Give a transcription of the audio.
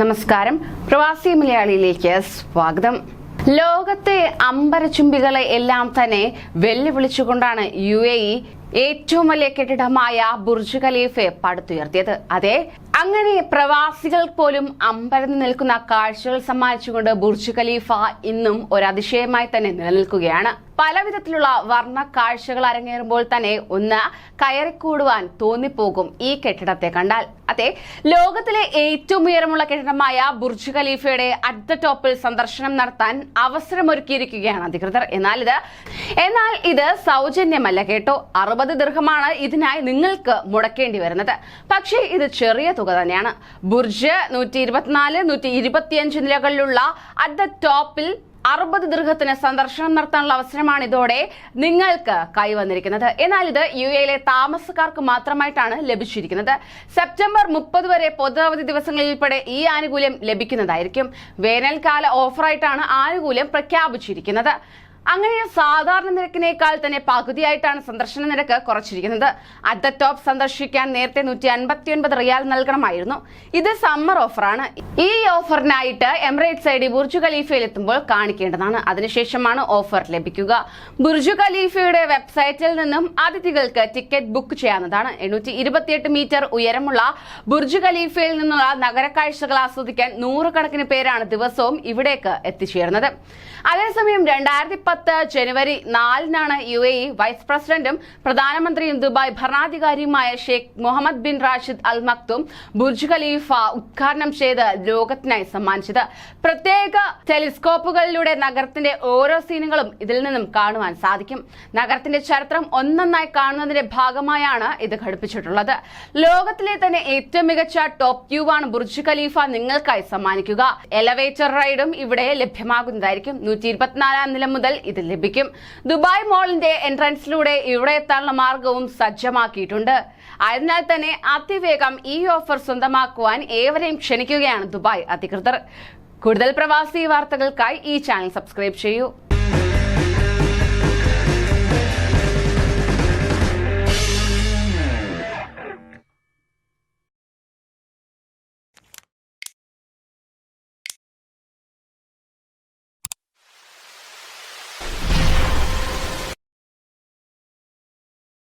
നമസ്കാരം. പ്രവാസി മലയാളിയിലേക്ക് സ്വാഗതം. ലോകത്തെ അമ്പരചുംബികളെ എല്ലാം തന്നെ വെല്ലുവിളിച്ചുകൊണ്ടാണ് യു എ ഇ ഏറ്റവും വലിയ കെട്ടിടമായ ബുർജ് ഖലീഫെ പടുത്തുയർത്തിയത്. അതെ അങ്ങനെ പ്രവാസികൾ പോലും അമ്പരന്ന് നിൽക്കുന്ന കാഴ്ചകൾ സമ്മാനിച്ചുകൊണ്ട് ബുർജ് ഖലീഫ ഇന്നും ഒരു അതിശയമായി തന്നെ നിലനിൽക്കുകയാണ്. പല വിധത്തിലുള്ള വർണ കാഴ്ചകൾ അരങ്ങേറുമ്പോൾ തന്നെ ഒന്ന് കയറിക്കൂടുവാൻ തോന്നിപ്പോകും ഈ കെട്ടിടത്തെ കണ്ടാൽ. അതെ ലോകത്തിലെ ഏറ്റവും ഉയരമുള്ള കെട്ടിടമായ ബുർജ് ഖലീഫയുടെ അറ്റ് ദ ടോപ്പിൽ സന്ദർശനം നടത്താൻ അവസരമൊരുക്കിയിരിക്കുകയാണ് അധികൃതർ. എന്നാൽ ഇത് എന്നാൽ ഇത് സൗജന്യമല്ല കേട്ടോ. അറുപത് ദീർഘമാണ് ഇതിനായി നിങ്ങൾക്ക് മുടക്കേണ്ടി വരുന്നത്. പക്ഷേ ഇത് ചെറിയ തുക തന്നെയാണ്. ബുർജ് നൂറ്റി ഇരുപത്തിനാല് നൂറ്റി ഇരുപത്തിയഞ്ച് നിലകളിലുള്ള അറ്റ് ദ ടോപ്പിൽ അറുപത് ദീർഘത്തിന് സന്ദർശനം നടത്താനുള്ള അവസരമാണ് ഇതോടെ നിങ്ങൾക്ക് കൈവന്നിരിക്കുന്നത്. എന്നാൽ ഇത് യു എയിലെ താമസക്കാർക്ക് മാത്രമായിട്ടാണ് ലഭിച്ചിരിക്കുന്നത്. സെപ്റ്റംബർ മുപ്പത് വരെ പൊതു അവധി ദിവസങ്ങളിൽ ഉൾപ്പെടെ ഈ ആനുകൂല്യം ലഭിക്കുന്നതായിരിക്കും. വേനൽക്കാല ഓഫറായിട്ടാണ് ആനുകൂല്യം പ്രഖ്യാപിച്ചിരിക്കുന്നത്. അങ്ങനെ സാധാരണ നിരക്കിനേക്കാൾ തന്നെ പകുതിയായിട്ടാണ് സന്ദർശന നിരക്ക് കുറച്ചിരിക്കുന്നത്. അറ്റ് ദ ടോപ്പ് സന്ദർശിക്കാൻ നേരത്തെ നൂറ്റി അൻപത്തി ഒൻപത് റിയാൽ നൽകണമായിരുന്നു. ഇത് സമ്മർ ഓഫറാണ്. ഈ ഓഫറിനായിട്ട് എമിറേറ്റ്സ് ഐ ഡി ബുർജു ഖലീഫയിൽ എത്തുമ്പോൾ കാണിക്കേണ്ടതാണ്. അതിനുശേഷമാണ് ഓഫർ ലഭിക്കുക. ബുർജു ഖലീഫയുടെ വെബ്സൈറ്റിൽ നിന്നും അതിഥികൾക്ക് ടിക്കറ്റ് ബുക്ക് ചെയ്യാവുന്നതാണ്. എണ്ണൂറ്റി ഇരുപത്തിയെട്ട് മീറ്റർ ഉയരമുള്ള ബുർജു ഖലീഫയിൽ നിന്നുള്ള നഗരക്കാഴ്ചകൾ ആസ്വദിക്കാൻ നൂറുകണക്കിന് പേരാണ് ദിവസവും ഇവിടേക്ക് എത്തിച്ചേർന്നത് അതേസമയം രണ്ടായിരത്തി പത്ത് ജനുവരി നാലിനാണ് യു എ ഇ വൈസ് പ്രസിഡന്റും പ്രധാനമന്ത്രിയും Dubai ഭരണാധികാരിയുമായ Sheikh Mohammed bin Rashid Al Maktoum Burj Khalifa ഉദ്ഘാടനം ചെയ്ത് ലോകത്തിനായി സമ്മാനിച്ചത്. പ്രത്യേക ടെലിസ്കോപ്പുകളിലൂടെ നഗരത്തിന്റെ ഓരോ സീനുകളും ഇതിൽ നിന്നും കാണുവാൻ സാധിക്കും. നഗരത്തിന്റെ ചരിത്രം ഒന്നൊന്നായി കാണുന്നതിന്റെ ഭാഗമായാണ് ഇത് ഘടിപ്പിച്ചിട്ടുള്ളത്. ലോകത്തിലെ തന്നെ ഏറ്റവും മികച്ച ടോപ്പ് ക്യൂ ആണ് ബുർജ് ഖലീഫ. നിങ്ങൾക്കായി സമ്മാനിക്കുക. എലവേറ്റർ റൈഡും ഇവിടെ ലഭ്യമാകുന്നതായിരിക്കും. നൂറ്റി ഇരുപത്തിനാലാം നില മുതൽ ഇത് ലഭിക്കും. ദുബായ് മോളിന്റെ എൻട്രൻസിലൂടെ ഇവിടെ എത്താനുള്ള മാർഗവും സജ്ജമാക്കിയിട്ടുണ്ട്. അതിനാൽ തന്നെ അതിവേഗം ഈ ഓഫർ സ്വന്തമാക്കുവാൻ ഏവരെയും ക്ഷണിക്കുകയാണ് ദുബായ് അധികൃതർ. കൂടുതൽ പ്രവാസി വാർത്തകൾക്കായി ഈ ചാനൽ സബ്സ്ക്രൈബ് ചെയ്യൂ.